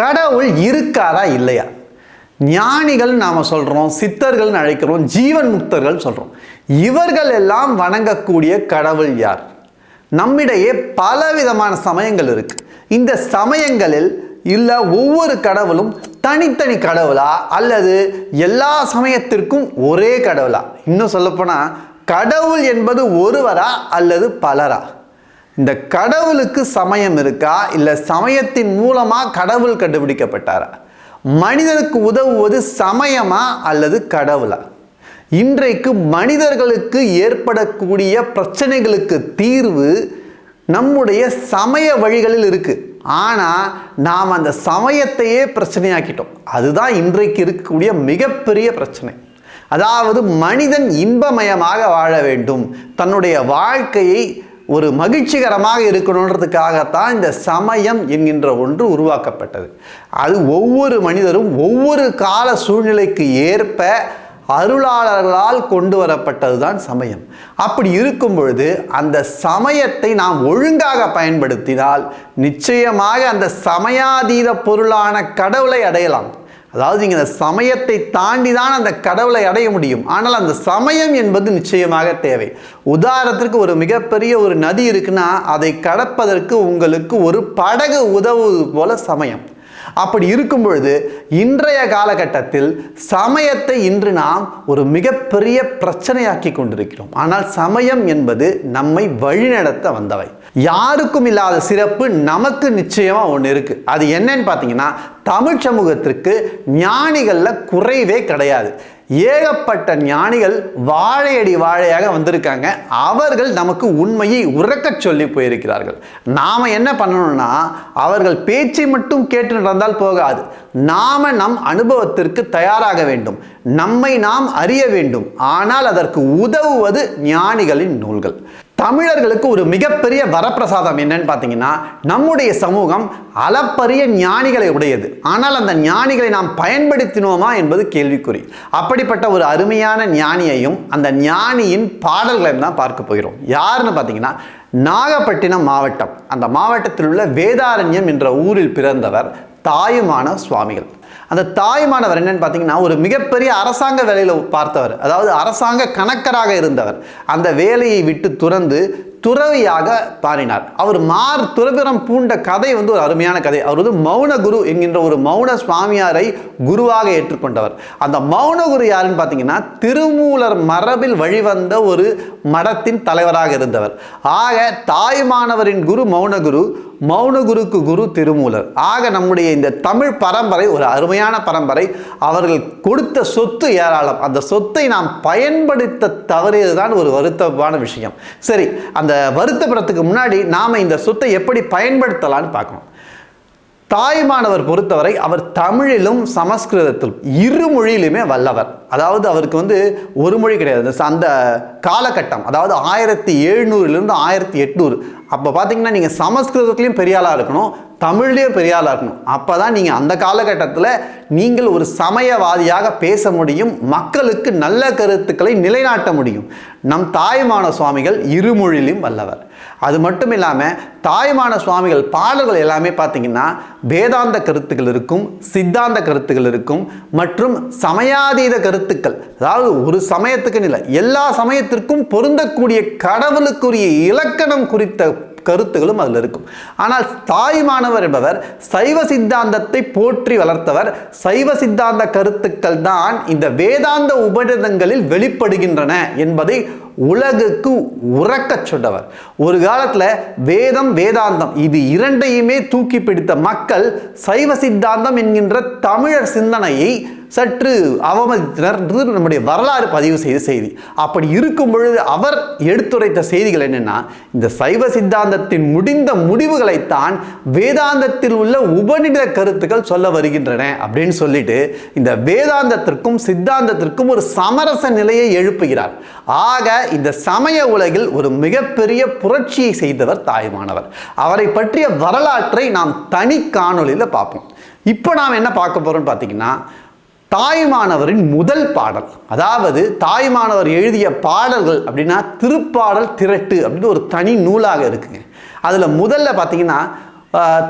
கடவுள் இருக்காரா இல்லையா? ஞானிகள் நாம் சொல்கிறோம் சித்தர்கள் அழைக்கிறோம் ஜீவன் முக்தர்கள் சொல்கிறோம் இவர்கள் எல்லாம் வணங்கக்கூடிய கடவுள் யார்? நம்மிடையே பலவிதமான சமயங்கள் இருக்கு. இந்த சமயங்களில் இல்லை ஒவ்வொரு கடவுளும் தனித்தனி கடவுளா? அல்லது எல்லா சமயத்திற்கும் ஒரே கடவுளா? இன்னும் சொல்லப்போனால் கடவுள் என்பது ஒருவரா அல்லது பலரா? இந்த கடவுளுக்கு சமயம் இருக்கா? இல்லை சமயத்தின் மூலமாக கடவுள் கண்டுபிடிக்கப்பட்டாரா? மனிதனுக்கு உதவுவது சமயமா அல்லது கடவுளா? இன்றைக்கு மனிதர்களுக்கு ஏற்படக்கூடிய பிரச்சனைகளுக்கு தீர்வு நம்முடைய சமய வழிகளில் இருக்குது ஆனால் நாம் அந்த சமயத்தையே பிரச்சனையாக்கிட்டோம். அதுதான் இன்றைக்கு இருக்கக்கூடிய மிகப்பெரிய பிரச்சனை. அதாவது மனிதன் இன்பமயமாக வாழ வேண்டும். தன்னுடைய வாழ்க்கையை ஒரு மகிழ்ச்சிகரமாக இருக்கணுன்றதுக்காகத்தான் இந்த சமயம் என்கின்ற ஒன்று உருவாக்கப்பட்டது. அது ஒவ்வொரு மனிதரும் ஒவ்வொரு கால சூழ்நிலைக்கு ஏற்ப அருளாளர்களால் கொண்டு வரப்பட்டது தான் சமயம். அப்படி இருக்கும் பொழுது அந்த சமயத்தை நாம் ஒழுங்காக பயன்படுத்தினால் நிச்சயமாக அந்த சமயாதீத பொருளான கடவுளை அடையலாம். அதாவது நீங்கள் இந்த சமயத்தை தாண்டி தான் அந்த கடவுளை அடைய முடியும். ஆனால் அந்த சமயம் என்பது நிச்சயமாக தேவை. உதாரணத்திற்கு ஒரு மிகப்பெரிய ஒரு நதி இருக்குன்னா அதை கடப்பதற்கு உங்களுக்கு ஒரு படகு உதவுவது போல சமயம். அப்படி இருக்கும் பொழுது இன்றைய காலகட்டத்தில் சமயத்தை இன்று நாம் ஒரு மிகப்பெரிய பிரச்சனையாக்கி கொண்டிருக்கிறோம். ஆனால் சமயம் என்பது நம்மை வழிநடத்த வந்தவை. யாருக்கும் இல்லாத சிறப்பு நமக்கு நிச்சயமாக ஒன்று இருக்குது அது என்னன்னு பார்த்தீங்கன்னா தமிழ் சமூகத்திற்கு ஞானிகளில் குறைவே கிடையாது. ஏகப்பட்ட ஞானிகள் வாழையடி வாழையாக வந்திருக்காங்க. அவர்கள் நமக்கு உண்மையை உறக்கச் சொல்லி போயிருக்கிறார்கள். நாம் என்ன பண்ணணும்னா அவர்கள் பேச்சை மட்டும் கேட்டு நடந்தால் போகாது. நாம் நம் அனுபவத்திற்கு தயாராக வேண்டும். நம்மை நாம் அறிய வேண்டும். ஆனால் அதற்கு உதவுவது ஞானிகளின் நூல்கள். தமிழர்களுக்கு ஒரு மிகப்பெரிய வரப்பிரசாதம் என்னன்னு பார்த்தீங்கன்னா நம்முடைய சமூகம் அளப்பரிய ஞானிகளை உடையது. ஆனால் அந்த ஞானிகளை நாம் பயன்படுத்தினோமா என்பது கேள்விக்குறி. அப்படிப்பட்ட ஒரு அருமையான ஞானியையும் அந்த ஞானியின் பாடல்களையும் தான் பார்க்க போகிறோம். யாருன்னு பார்த்தீங்கன்னா நாகப்பட்டினம் மாவட்டம். அந்த மாவட்டத்தில் உள்ள வேதாரண்யம் என்ற ஊரில் பிறந்தவர் தாயுமான சுவாமிகள். அந்த தாய்மானவர் என்னன்னு பார்த்தீங்கன்னா ஒரு மிகப்பெரிய அரசாங்க வேலையில் பார்த்தவர். அதாவது அரசாங்க கணக்கராக இருந்தவர். அந்த வேலையை விட்டு துறந்து துறவியாக பாடினார். அவர் மார் துறவிரம் பூண்ட கதை வந்து ஒரு அருமையான கதை. அவர் வந்து மௌன குரு என்கின்ற ஒரு மௌன சுவாமியாரை குருவாக ஏற்றுக்கொண்டவர். அந்த மௌன குரு யாருன்னு பார்த்தீங்கன்னா திருமூலர் மரபில் வழிவந்த ஒரு மடத்தின் தலைவராக இருந்தவர். ஆக தாய்மானவரின் குரு மௌன குரு மௌன குருக்கு குரு திருமூலர். ஆக நம்முடைய இந்த தமிழ் பரம்பரை ஒரு அருமையான பரம்பரை அவர்கள் கொடுத்த சொத்து ஏராளம். அந்த சொத்தை நாம் பயன்படுத்த தவறியதுதான் ஒரு வருத்தமான விஷயம். சரி அந்த வருத்தப்படுறதுக்கு முன்னாடி நாம் இந்த சொத்தை எப்படி பயன்படுத்தலாம்னு பார்க்கணும். தாய்மானவர் பொறுத்தவரை அவர் தமிழிலும் சமஸ்கிருதத்திலும் இரு மொழியிலுமே வல்லவர். அதாவது அவருக்கு வந்து ஒரு மொழி கிடையாது. அந்த காலகட்டம் அதாவது ஆயிரத்தி எழுநூறுலேருந்து ஆயிரத்தி எட்நூறு. அப்போ பார்த்தீங்கன்னா நீங்கள் சமஸ்கிருதத்துலேயும் பெரியாளாக இருக்கணும் தமிழ்லேயும் பெரியாளாக இருக்கணும். அப்போ தான் நீங்கள் அந்த காலகட்டத்தில் நீங்கள் ஒரு சமயவாதியாக பேச முடியும் மக்களுக்கு நல்ல கருத்துக்களை நிலைநாட்ட முடியும். நம் தாய்மான சுவாமிகள் இருமொழியிலும் வல்லவர். அது மட்டும் இல்லாமல் தாய்மான சுவாமிகள் பாடல்கள் எல்லாமே பார்த்தீங்கன்னா வேதாந்த கருத்துக்கள் இருக்கும் சித்தாந்த கருத்துக்கள் இருக்கும் மற்றும் சமயாதீத கருத்துக்கள். அதாவது ஒரு சமயத்துக்குன்னு இல்லை எல்லா சமயத்திற்கும் பொருந்தக்கூடிய கடவுளுக்குரிய இலக்கணம் குறித்த கருத்துகளும் அதில் இருக்கும். ஆனால் தாய்மானவர் என்பவர் சைவ சித்தாந்தத்தை போற்றி வளர்த்தவர். சைவ சித்தாந்த கருத்துக்கள் தான் இந்த வேதாந்த உபநிடதங்களில் வெளிப்படுகின்றன என்பதை உலகுக்கு உறக்கச் சொன்னவர். ஒரு காலத்தில் வேதம் வேதாந்தம் இது இரண்டையுமே தூக்கி பிடித்த மக்கள் சைவ சித்தாந்தம் என்கின்ற தமிழர் சிந்தனையை சற்று அவமதித்தனர். நம்முடைய வரலாறு பதிவு செய்த செய்தி. அப்படி இருக்கும் பொழுது அவர் எடுத்துரைத்த செய்திகள் என்னென்னா இந்த சைவ சித்தாந்தத்தின் முடிந்த முடிவுகளைத்தான் வேதாந்தத்தில் உள்ள உபநிட கருத்துக்கள் சொல்ல வருகின்றன அப்படின்னு சொல்லிட்டு இந்த வேதாந்தத்திற்கும் சித்தாந்தத்திற்கும் ஒரு சமரச நிலையை எழுப்புகிறார். ஆக இந்த சமய உலகில் ஒரு மிகப்பெரிய புரட்சியை செய்தவர் தாய்மானவர். அவரை பற்றிய வரலாற்றை நாம் தனி காணொளியில் பார்ப்போம். இப்போ நாம் என்ன பார்க்க போகிறோம்னு பார்த்தீங்கன்னா தாய்மானவரின் முதல் பாடல். அதாவது தாய்மானவர் எழுதிய பாடல்கள் அப்படின்னா திருப்பாடல் திரட்டு அப்படின்னு ஒரு தனி நூலாக இருக்குங்க. அதில் முதல்ல பார்த்தீங்கன்னா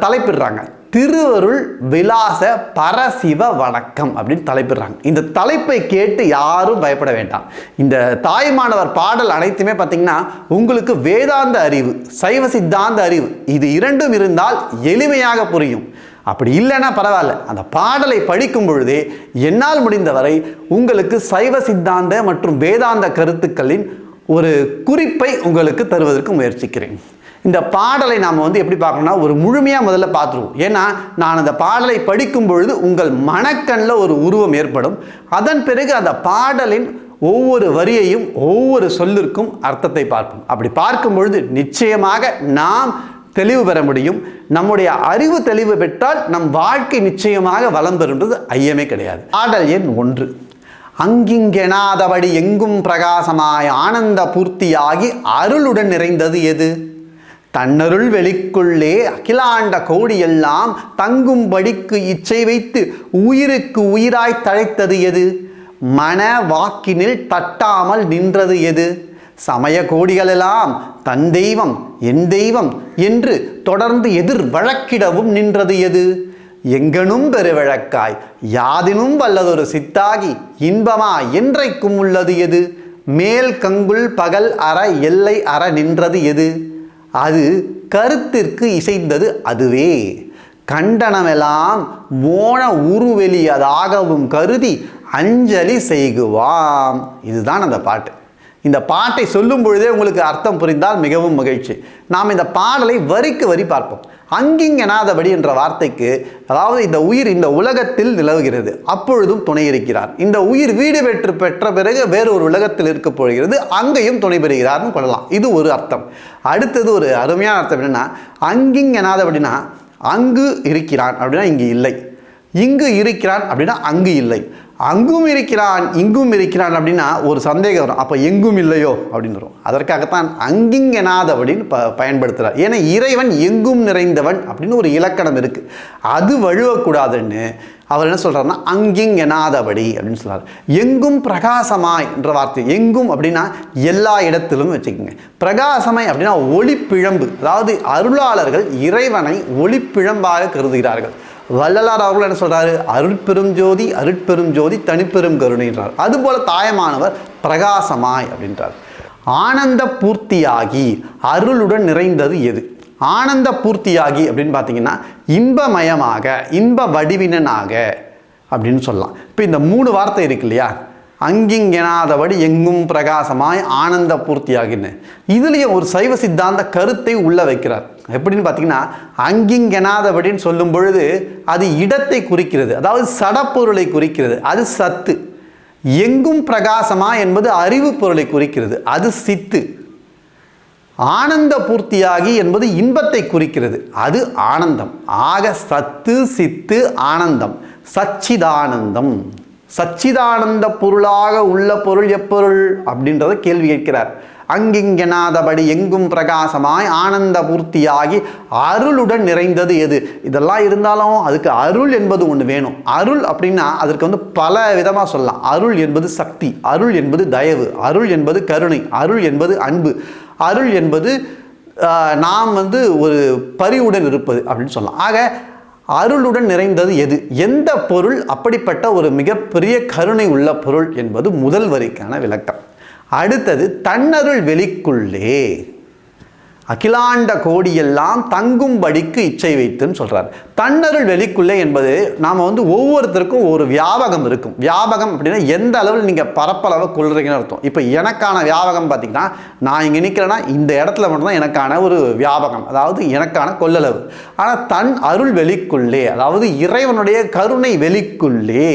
தலைப்பிடுறாங்க. திருவருள் விலாச பரசிவ வணக்கம் அப்படின்னு தலைப்பிடுறாங்க. இந்த தலைப்பை கேட்டு யாரும் பயப்பட வேண்டாம். இந்த தாய்மானவர் பாடல் அனைத்துமே பார்த்தீங்கன்னா உங்களுக்கு வேதாந்த அறிவு சைவ சித்தாந்த அறிவு இது இரண்டும் இருந்தால் எளிமையாக புரியும். அப்படி இல்லைன்னா பரவாயில்ல. அந்த பாடலை படிக்கும் பொழுதே என்னால் முடிந்தவரை உங்களுக்கு சைவ சித்தாந்த மற்றும் வேதாந்த கருத்துக்களின் ஒரு குறிப்பை உங்களுக்கு தருவதற்கு முயற்சிக்கிறேன். இந்த பாடலை நாம் வந்து எப்படி பார்க்கணும்னா ஒரு முழுமையாக முதல்ல பார்த்துருவோம். ஏன்னா நான் அந்த பாடலை படிக்கும் பொழுது உங்கள் மனக்கண்ணில் ஒரு உருவம் ஏற்படும். அதன் பிறகு அந்த பாடலின் ஒவ்வொரு வரியையும் ஒவ்வொரு சொல்லிற்கும் அர்த்தத்தை பார்ப்போம். அப்படி பார்க்கும் பொழுது நிச்சயமாக நாம் தெளிவு பெற முடியும். நம்முடைய அறிவு தெளிவு பெற்றால் நம் வாழ்க்கை நிச்சயமாக வளம் பெறுன்றது ஐயமே கிடையாது. ஆடல் எண் ஒன்று. அங்கிங்கெனாதபடி எங்கும் பிரகாசமாய் ஆனந்த பூர்த்தியாகி அருளுடன் நிறைந்தது எது? தன்னருள் வெளிக்குள்ளே அகிலாண்ட கோடியெல்லாம் தங்கும்படிக்கு இச்சை வைத்து உயிருக்கு உயிராய் தழைத்தது எது? மன வாக்கினில் தட்டாமல் நின்றது எது? சமய கோடிகளெல்லாம் தன் தெய்வம் என் தெய்வம் என்று தொடர்ந்து எதிர் வழக்கிடவும் நின்றது எது? எங்கனும் பெருவழக்காய் யாதினும் வல்லதொரு சித்தாகி இன்பமா என்றைக்கும் உள்ளது எது? மேல் கங்குள் பகல் அற எல்லை அற நின்றது எது? அது கருத்திற்கு இசைந்தது அதுவே. கண்டனமெல்லாம் மோன உருவெளியதாகவும் கருதி அஞ்சலி செய்குவாம். இதுதான் அந்த பாட்டு. இந்த பாட்டை சொல்லும் பொழுதே உங்களுக்கு அர்த்தம் புரிந்தால் மிகவும் மகிழ்ச்சி. நாம் இந்த பாடலை வரிக்கு வரி பார்ப்போம். அங்கிங்கனாதபடி என்ற வார்த்தைக்கு அதாவது இந்த உயிர் இந்த உலகத்தில் நிலவுகிறது. அப்பொழுதும் துணை இருக்கிறார். இந்த உயிர் வீடு பெற்று பெற்ற பிறகு வேறு ஒரு உலகத்தில் இருக்க போகிறது. அங்கேயும் துணை பெறுகிறார்னு கொள்ளலாம். இது ஒரு அர்த்தம். அடுத்தது ஒரு அருமையான அர்த்தம் என்னென்னா அங்கிங்கனாதபடினா அங்கு இருக்கிறான் அப்படின்னா இங்கு இல்லை. இங்கு இருக்கிறான் அப்படின்னா அங்கு இல்லை. அங்கும் இருக்கிறான் இங்கும் இருக்கிறான் அப்படின்னா ஒரு சந்தேகம் வரும். அப்போ எங்கும் இல்லையோ அப்படின்னு வரும். அதற்காகத்தான் அங்கிங்கெனாதபடின்னு ப பயன்படுத்துகிறார் ஏன்னா இறைவன் எங்கும் நிறைந்தவன் அப்படின்னு ஒரு இலக்கணம் இருக்குது அது வழுவக்கூடாதுன்னு அவர் என்ன சொல்கிறாருன்னா அங்கிங்கெனாதபடி அப்படின்னு சொல்கிறார் எங்கும் பிரகாசமாய் என்ற வார்த்தை. எங்கும் அப்படின்னா எல்லா இடத்திலும் வச்சுக்கோங்க. பிரகாசமாய் அப்படின்னா ஒளிப்பிழம்பு. அதாவது அருளாளர்கள் இறைவனை ஒளிப்பிழம்பாக கருதுகிறார்கள். வள்ளலார் அவர்கள் என்ன சொல்கிறாரு அருட்பெரும் ஜோதி அருட்பெரும் ஜோதி தனிப்பெரும் கருணைன்றார். அதுபோல தாயமானவர் பிரகாசமாய் அப்படின்றார். ஆனந்த பூர்த்தியாகி அருளுடன் நிறைந்தது எது? ஆனந்த பூர்த்தியாகி அப்படின்னு பார்த்தீங்கன்னா இன்பமயமாக இன்ப வடிவினனாக அப்படின்னு சொல்லலாம். இப்போ இந்த மூணு வார்த்தை இருக்கு இல்லையா? அங்கிங்கெனாதபடி எங்கும் பிரகாசமாய் ஆனந்த பூர்த்தியாகின்னு இதுலேயும் ஒரு சைவ சித்தாந்த கருத்தை உள்ள வைக்கிறார். எப்படின்னு பார்த்தீங்கன்னா அங்கிங்கெனாதபடின்னு சொல்லும் பொழுது அது இடத்தை குறிக்கிறது. அதாவது சடப்பொருளை குறிக்கிறது. அது சத்து. எங்கும் பிரகாசமா என்பது அறிவு பொருளை குறிக்கிறது. அது சித்து. ஆனந்த பூர்த்தியாகி என்பது இன்பத்தை குறிக்கிறது. அது ஆனந்தம். ஆக சத்து சித்து ஆனந்தம். சச்சிதானந்தம். சச்சிதானந்த பொருளாக உள்ள பொருள் எப்பொருள்? அப்படின்றத கேள்வி கேட்கிறார். அங்கிங்கெனாதபடி எங்கும் பிரகாசமாய் ஆனந்த பூர்த்தியாகி அருளுடன் நிறைந்தது எது? இதெல்லாம் இருந்தாலும் அதுக்கு அருள் என்பது ஒன்று வேணும். அருள் அப்படின்னா அதற்கு வந்து பல விதமாக சொல்லலாம். அருள் என்பது சக்தி அருள் என்பது தயவு அருள் என்பது கருணை அருள் என்பது அன்பு அருள் என்பது நாம் வந்து ஒரு பரிவுடன் இருப்பது அப்படின்னு சொல்லலாம். ஆக அருளுடன் நிறைந்தது எது? எந்த பொருள்? அப்படிப்பட்ட ஒரு மிகப்பெரிய கருணை உள்ள பொருள் என்பது முதல் வரிக்கான விளக்கம். அடுத்தது தன்னருள் வெளிக்குள்ளே. அகிலாண்ட கோடியெல்லாம் தங்கும்படிக்கு இச்சை வைத்துன்னு சொல்கிறார் தன்னருள் வெளிக்குள்ளே என்பது நாம் வந்து ஒவ்வொருத்தருக்கும் ஒரு வியாபகம் இருக்கும். வியாபகம் அப்படின்னா எந்த அளவில் நீங்கள் பரப்பளவை கொள்றீங்கன்னு அர்த்தம். இப்போ எனக்கான வியாபகம் பார்த்தீங்கன்னா நான் இங்கே நிற்கிறேன்னா இந்த இடத்துல மட்டும்தான் எனக்கான ஒரு வியாபகம் அதாவது எனக்கான கொள்ளளவு. ஆனால் தன் அருள் வெளிக்குள்ளே அதாவது இறைவனுடைய கருணை வெளிக்குள்ளே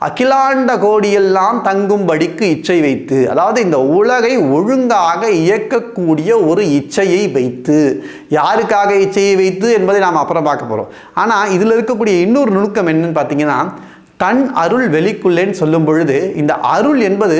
அகிலாண்ட கோடியெல்லாம் தங்கும்படிக்கு இச்சை வைத்து அதாவது இந்த உலகை ஒழுங்காக இயக்கக்கூடிய ஒரு இச்சையை வைத்து. யாருக்காக இச்சையை வைத்து என்பதை நாம் அப்புறம் பார்க்க போகிறோம் ஆனால் இதில் இருக்கக்கூடிய இன்னொரு நுணுக்கம் என்னன்னு பார்த்தீங்கன்னா தன் அருள் வெளிக்குள்ளேன்னு சொல்லும் பொழுது இந்த அருள் என்பது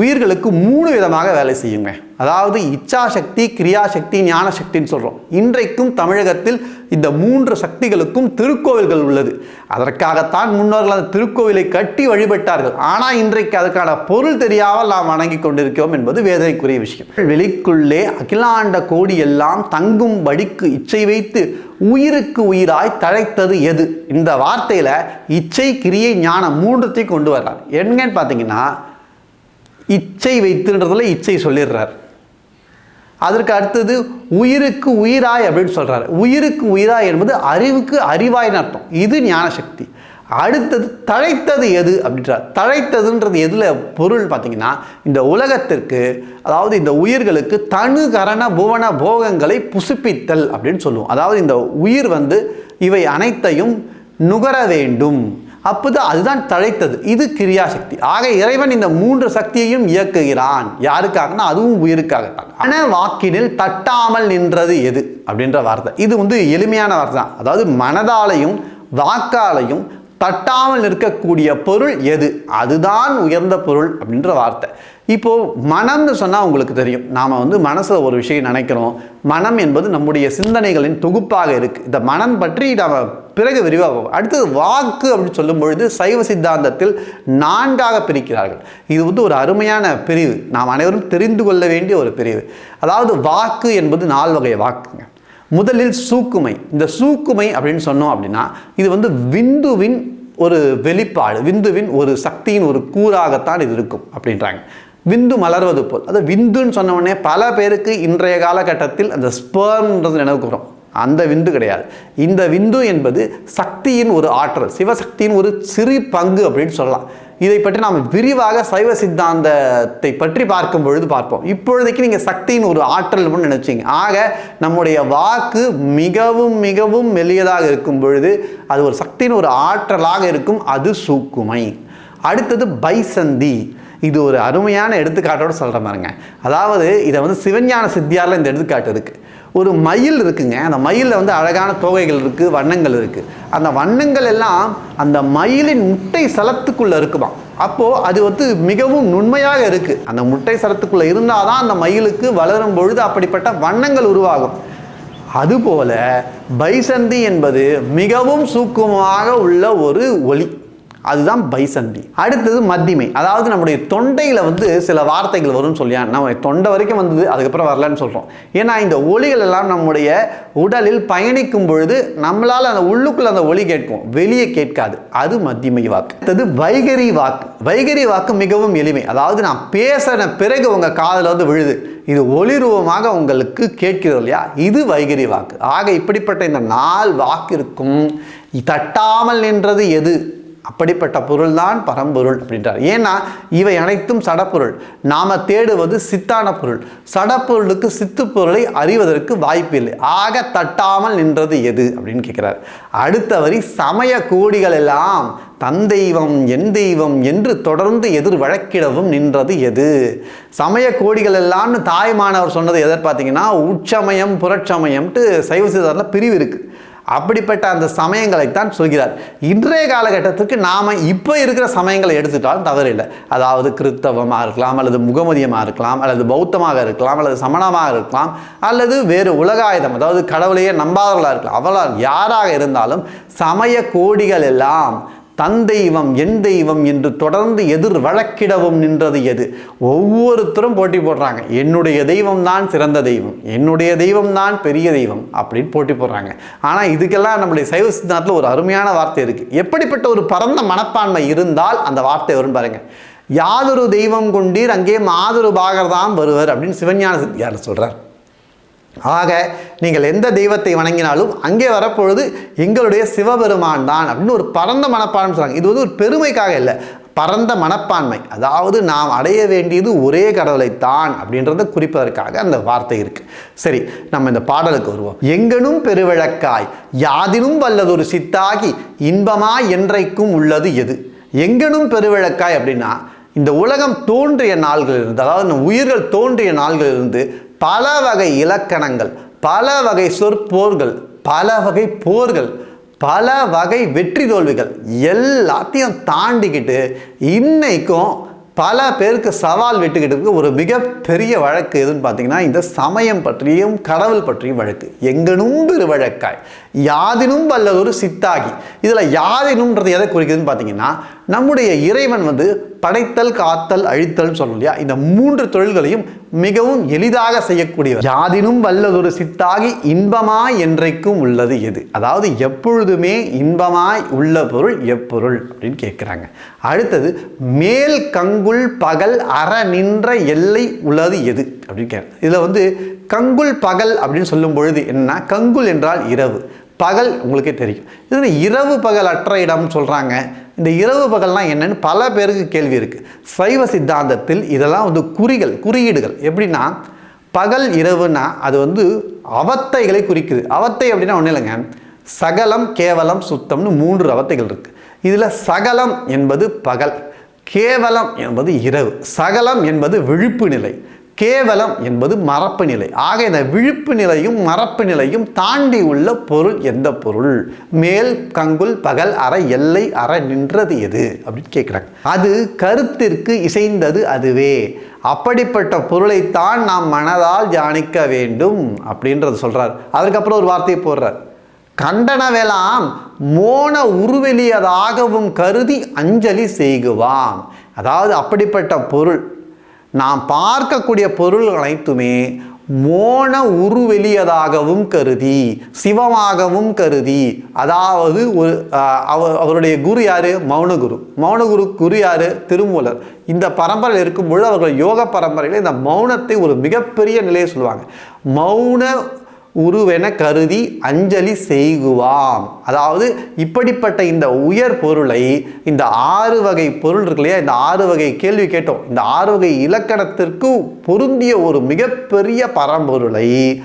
உயிர்களுக்கு மூணு விதமாக வேலை செய்யுங்க. அதாவது இச்சாசக்தி கிரியாசக்தி ஞானசக்தின்னு சொல்கிறோம் இன்றைக்கும் தமிழகத்தில் இந்த மூன்று சக்திகளுக்கும் திருக்கோவில்கள் உள்ளது. அதற்காகத்தான் முன்னோர்கள் அந்த திருக்கோவிலை கட்டி வழிபட்டார்கள். ஆனால் இன்றைக்கு அதற்கான பொருள் தெரியாமல் நாம் வணங்கி கொண்டிருக்கிறோம் என்பது வேதனைக்குரிய விஷயம். வெளிக்குள்ளே அகிலாண்ட கோடி எல்லாம் தங்கும்படிக்கு இச்சை வைத்து உயிருக்கு உயிராய் தழைத்தது எது? இந்த வார்த்தையில் இச்சை கிரியை ஞானம் மூன்றத்தையும் கொண்டு வர்றார். என்னன்னு பார்த்தீங்கன்னா இச்சை வைத்துன்றதுல இச்சை சொல்லிடுறார். அதற்கு அடுத்தது உயிருக்கு உயிராய் அப்படின்னு சொல்கிறார் உயிருக்கு உயிராய் என்பது அறிவுக்கு அறிவாய்னு அர்த்தம். இது ஞானசக்தி. அடுத்தது தழைத்தது எது அப்படின்றார். தழைத்ததுன்றது எதில் பொருள் பார்த்தீங்கன்னா இந்த உலகத்திற்கு அதாவது இந்த உயிர்களுக்கு தனு கரண புவன போகங்களை புசுப்பித்தல் அப்படின்னு சொல்லுவோம். அதாவது இந்த உயிர் வந்து இவை அனைத்தையும் நுகர வேண்டும். அப்போதான் அதுதான் தழைத்தது. இது கிரியாசக்தி. ஆக இறைவன் இந்த மூன்று சக்தியையும் இயக்குகிறான். யாருக்காகனா? அதுவும் உயிருக்காகத்தான். மன வாக்கினில் தட்டாமல் நின்றது எது? அப்படின்ற வார்த்தை. இது வந்து எளிமையான வார்த்தை தான். அதாவது மனதாலையும் வாக்காலையும் தட்டாமல் நிற்கக்கூடிய பொருள் எது? அதுதான் உயர்ந்த பொருள் அப்படின்ற வார்த்தை. இப்போது மனம்னு சொன்னால் உங்களுக்கு தெரியும். நாம் வந்து மனசில் ஒரு விஷயம் நினைக்கிறோம். மனம் என்பது நம்முடைய சிந்தனைகளின் தொகுப்பாக இருக்குது இந்த மனம் பற்றி நாம் பிறகு விரிவாக அடுத்தது வாக்கு அப்படின்னு சொல்லும் பொழுது சைவ சித்தாந்தத்தில் நான்காக பிரிக்கிறார்கள். இது வந்து ஒரு அருமையான பிரிவு. நாம் அனைவரும் தெரிந்து கொள்ள வேண்டிய ஒரு பிரிவு. அதாவது வாக்கு என்பது நால் வகை வாக்குங்க. முதலில் சூக்குமை. இந்த சூக்குமை அப்படின்னு சொன்னோம் அப்படின்னா இது வந்து விந்துவின் ஒரு வெளிப்பாடு விந்துவின் ஒரு சக்தியின் ஒரு கூறாகத்தான் இது இருக்கும் அப்படின்றாங்க. விந்து மலர்வது போல். அது விந்துன்னு சொன்ன பல பேருக்கு இன்றைய காலகட்டத்தில் அந்த ஸ்பேர்ன்றது நினைவுக்கு வரும். அந்த விந்து கிடையாது. இந்த விந்து என்பது சக்தியின் ஒரு ஆற்றல் சிவசக்தியின் ஒரு சிறு பங்கு அப்படின்னு சொல்லலாம். இதை பற்றி நாம் விரிவாக சைவ சித்தாந்தத்தை பற்றி பார்க்கும் பொழுது பார்ப்போம். இப்பொழுதைக்கு நீங்கள் சக்தியின் ஒரு ஆற்றல் நினைச்சீங்க. ஆக நம்முடைய வாக்கு மிகவும் மிகவும் மெல்லியதாக இருக்கும் பொழுது அது ஒரு சக்தியின் ஒரு ஆற்றலாக இருக்கும் அது சூக்குமை. அடுத்தது பைசந்தி. இது ஒரு அருமையான எடுத்துக்காட்டோடு சொல்கிற பாருங்க. அதாவது இதை வந்து சிவஞான சித்தியாரில் இந்த எடுத்துக்காட்டு இருக்குது ஒரு மயில் இருக்குங்க. அந்த மயிலில் வந்து அழகான தோகைகள் இருக்குது வண்ணங்கள் இருக்குது அந்த வண்ணங்கள் எல்லாம் அந்த மயிலின் முட்டை சலத்துக்குள்ளே இருக்குமா அப்போது அது வந்து மிகவும் நுண்மையாக இருக்குது அந்த முட்டை சலத்துக்குள்ளே இருந்தால் தான் அந்த மயிலுக்கு வளரும் பொழுது அப்படிப்பட்ட வண்ணங்கள் உருவாகும். அதுபோல பைசந்தி என்பது மிகவும் சூக்குமமாக உள்ள ஒரு ஒளி. அதுதான் பைசந்தி. அடுத்தது மத்திமை. அதாவது நம்முடைய தொண்டையில் வந்து சில வார்த்தைகள் வரும்னு சொல்லியா? நம்ம தொண்டை வரைக்கும் வந்தது அதுக்கப்புறம் வரலன்னு சொல்கிறோம் ஏன்னா இந்த ஒளிகள் எல்லாம் நம்முடைய உடலில் பயணிக்கும் பொழுது நம்மளால் அந்த உள்ளுக்குள்ள அந்த ஒளி கேட்கும். வெளியே கேட்காது. அது மத்திமை வாக்கு. அடுத்தது வைகரி வாக்கு. வைகரி வாக்கு மிகவும் எளிமை. அதாவது நான் பேசின பிறகு உங்கள் காதில் வந்து விழுது. இது ஒளிரூபமாக உங்களுக்கு கேட்கிறது இல்லையா? இது வைகரி வாக்கு. ஆக இப்படிப்பட்ட இந்த நாள் வாக்கிற்கும் தட்டாமல் நின்றது எது? அப்படிப்பட்ட பொருள்தான் பரம்பொருள் அப்படின்றார். ஏன்னா இவை அனைத்தும் சடப்பொருள். நாம தேடுவது சித்தான பொருள். சடப்பொருளுக்கு சித்து பொருளை அறிவதற்கு வாய்ப்பில்லை ஆக தட்டாமல் நின்றது எது அப்படின்னு கேட்கிறார். அடுத்த வரி சமய கோடிகள் எல்லாம் தன் தெய்வம் என் தெய்வம் என்று தொடர்ந்து எதிர் வழக்கிடவும் நின்றது எது? சமய கோடிகள் எல்லாம்னு தாய்மானவர் சொன்னது எதர் பார்த்தீங்கன்னா உச்சமயம் புரட்சமயம்ட்டு சைவ சிதாரில் பிரிவு இருக்குது அப்படிப்பட்ட அந்த சமயங்களைத்தான் சொல்கிறார். இன்றைய காலகட்டத்துக்கு நாம் இப்போ இருக்கிற சமயங்களை எடுத்துட்டாலும் தவறில்லை அதாவது கிறித்தவமாக இருக்கலாம் அல்லது முகமதியமாக இருக்கலாம் அல்லது பௌத்தமாக இருக்கலாம் அல்லது சமணமாக இருக்கலாம் அல்லது வேறு உலகாயுதம் அதாவது கடவுளையே நம்பாதவர்களாக இருக்கலாம். அவளால் யாராக இருந்தாலும் சமய கோடிகள் எல்லாம் தன் தெய்வம் என் தெய்வம் என்று தொடர்ந்து எதிர் வழக்கிடவும் நின்றது எது? ஒவ்வொருத்தரும் போட்டி போடுறாங்க. என்னுடைய தெய்வம் தான் சிறந்த தெய்வம் என்னுடைய தெய்வம் தான் பெரிய தெய்வம் அப்படின்னு போட்டி போடுறாங்க. ஆனால் இதுக்கெல்லாம் நம்முடைய சைவ சித்தாந்தத்தில் ஒரு அருமையான வார்த்தை இருக்குது எப்படிப்பட்ட ஒரு பரந்த மனப்பான்மை இருந்தால் அந்த வார்த்தை வரும் பாருங்க. யாதொரு தெய்வம் கொண்டீர் அங்கே மாதொரு பாகர்தான் வருவர் அப்படின்னு சிவஞான சித்தியார் சொல்கிறார் ஆக நீங்கள் எந்த தெய்வத்தை வணங்கினாலும் அங்கே வரப்பொழுது எங்களுடைய சிவபெருமான் தான் அப்படின்னு ஒரு பரந்த மனப்பான்மை சொல்கிறாங்க இது வந்து ஒரு பெருமைக்காக இல்லை. பரந்த மனப்பான்மை. அதாவது நாம் அடைய வேண்டியது ஒரே கடவுளைத்தான் அப்படின்றத குறிப்பதற்காக அந்த வார்த்தை இருக்கு. சரி நம்ம இந்த பாடலுக்கு வருவோம். எங்கனும் பெருவிளக்காய் யாதினும் வல்லதொரு சித்தாகி இன்பமாய் என்றைக்கும் உள்ளது எது? எங்கனும் பெருவிளக்காய் அப்படின்னா இந்த உலகம் தோன்றிய நாள்களிலிருந்து அதாவது உயிர்கள் தோன்றிய நாள்களிலிருந்து பல வகை இலக்கணங்கள் பல வகை சொற்போர்கள் பல வகை போர்கள் பல வகை வெற்றி தோல்விகள் எல்லாத்தையும் தாண்டிக்கிட்டு இன்னைக்கும் பல பேருக்கு சவால் விட்டுக்கிட்டு இருக்க ஒரு மிகப்பெரிய வழக்கு எதுன்னு பார்த்தீங்கன்னா இந்த சமயம் பற்றியும் கடவுள் பற்றியும் வழக்கு. எங்கனும் பெரு வழக்காய் யாதினும் வல்லதொரு சித்தாகி. இதில் யாதினும்ன்றது எதை குறிக்குதுன்னு பார்த்தீங்கன்னா நம்முடைய இறைவன் வந்து படைத்தல் காத்தல் அழித்தல் சொல்லணும் இல்லையா? இந்த மூன்று தொழில்களையும் மிகவும் எளிதாக செய்யக்கூடியவர். யாதினும் வல்லதொரு சித்தாகி இன்பமாய் என்றைக்கும் உள்ளது எது? அதாவது எப்பொழுதுமே இன்பமாய் உள்ள பொருள் எப்பொருள் அப்படின்னு கேட்குறாங்க அடுத்தது மேல் கங்குல் பகல் அற நின்ற எல்லை உள்ளது எது? அப்படின்னு கேட்க இதில் வந்து கங்குல் பகல் அப்படின்னு சொல்லும் பொழுது என்னன்னா கங்குல் என்றால் இரவு. பகல் உங்களுக்கே தெரியும். இதில் இரவு பகல் அற்ற இடம்னு சொல்கிறாங்க இந்த இரவு பகல்னால் என்னன்னு பல பேருக்கு கேள்வி இருக்குது சைவ சித்தாந்தத்தில் இதெல்லாம் வந்து குறிகள் குறியீடுகள். எப்படின்னா பகல் இரவுனா அது வந்து அவத்தைகளை குறிக்குது. அவத்தை அப்படின்னா ஒன்றும் இல்லைங்க. சகலம் கேவலம் சுத்தம்னு மூன்று அவத்தைகள் இருக்குது இதில் சகலம் என்பது பகல் கேவலம் என்பது இரவு. சகலம் என்பது விழிப்பு நிலை. கேவலம் என்பது மறப்பு நிலை. ஆக இந்த விழிப்பு நிலையும் மறப்பு நிலையும் தாண்டி உள்ள பொருள் எந்த பொருள்? மேல் கங்குல் பகல் அற எல்லை அற நின்றது எது? அப்படின்னு கேட்குறாங்க. அது கருத்திற்கு இசைந்தது அதுவே. அப்படிப்பட்ட பொருளைத்தான் நாம் மனதால் தியானிக்க வேண்டும் அப்படின்றது சொல்கிறார் அதுக்கப்புறம் ஒரு வார்த்தையை போடுறார். கண்டனவெல்லாம் மோன உருவெளியதாகவும் கருதி அஞ்சலி செய்குவாம். அதாவது அப்படிப்பட்ட பொருள் நாம் பார்க்கக்கூடிய பொருள் அனைத்துமே மோன உருவெளியதாகவும் கருதி சிவமாகவும் கருதி அதாவது ஒரு அவருடைய குரு யாரு? மௌனகுரு. மௌனகுரு குரு யாரு? திருமூலர். இந்த பரம்பரையில் இருக்கும்பொழுது அவர்கள் யோக பரம்பரையில் இந்த மௌனத்தை ஒரு மிகப்பெரிய நிலையை சொல்லுவாங்க. மௌன உருவென கருதி அஞ்சலி செய்குவாம். அதாவது இப்படிப்பட்ட இந்த உயர் பொருளை இந்த ஆறு வகை பொருள் இருக்கு இல்லையா? இந்த ஆறு வகை கேள்வி கேட்டோம். இந்த ஆறு வகை இலக்கணத்திற்கு பொருந்திய ஒரு மிகப்பெரிய பரம்பொருளை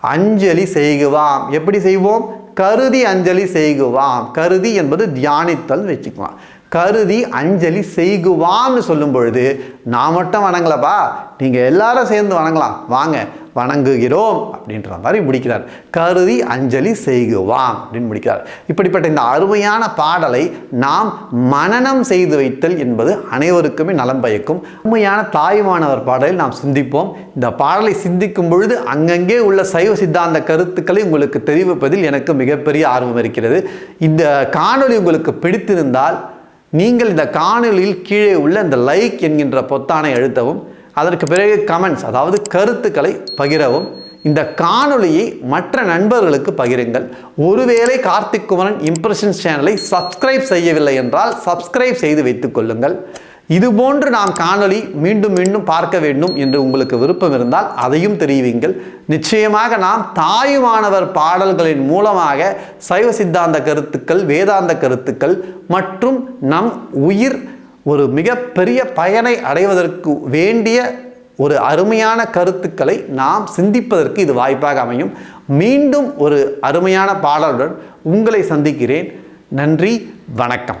அஞ்சலி செய்குவாம். எப்படி செய்வோம்? கருதி அஞ்சலி செய்குவாம். கருதி என்பது தியானித்தல் வச்சுக்குவான் கருதி அஞ்சலி செய்குவான்னு சொல்லும் பொழுது நான் மட்டும் வணங்கலப்பா நீங்கள் எல்லாரும் சேர்ந்து வணங்கலாம். வாங்க வணங்குகிறோம் அப்படின்ற மாதிரி முடிக்கிறார். கருதி அஞ்சலி செய்குவாம் அப்படின்னு முடிக்கிறார். இப்படிப்பட்ட இந்த அருமையான பாடலை நாம் மனநம் செய்து வைத்தல் என்பது அனைவருக்குமே நலம் பயக்கும். உண்மையான தாய்மானவர் பாடலில் நாம் சிந்திப்போம். இந்த பாடலை சிந்திக்கும் பொழுது அங்கங்கே உள்ள சைவ சித்தாந்த கருத்துக்களை உங்களுக்கு தெரிவிப்பதில் எனக்கு மிகப்பெரிய ஆர்வம் இருக்கிறது. இந்த காணொளி உங்களுக்கு பிடித்திருந்தால் நீங்கள் இந்த காணொலியில் கீழே உள்ள இந்த லைக் என்கின்ற பொத்தானை அழுத்தவும் அதற்கு பிறகு கமெண்ட்ஸ் அதாவது கருத்துக்களை பகிரவும் இந்த காணொளியை மற்ற நண்பர்களுக்கு பகிருங்கள். ஒருவேளை கார்த்திக் குமரன் இம்ப்ரெஷன்ஸ் சேனலை சப்ஸ்கிரைப் செய்யவில்லை என்றால் சப்ஸ்கிரைப் செய்து வைத்துக் கொள்ளுங்கள். இதுபோன்று நாம் காணொளி மீண்டும் மீண்டும் பார்க்க வேண்டும் என்று உங்களுக்கு விருப்பம் இருந்தால் அதையும் தெரிவிங்கள் நிச்சயமாக நாம் தாயுமானவர் பாடல்களின் மூலமாக சைவ சித்தாந்த கருத்துக்கள் வேதாந்த கருத்துக்கள் மற்றும் நம் உயிர் ஒரு மிகப்பெரிய பயனை அடைவதற்கு வேண்டிய ஒரு அருமையான கருத்துக்களை நாம் சிந்திப்பதற்கு இது வாய்ப்பாக அமையும். மீண்டும் ஒரு அருமையான பாடலுடன் உங்களை சந்திக்கிறேன். நன்றி வணக்கம்.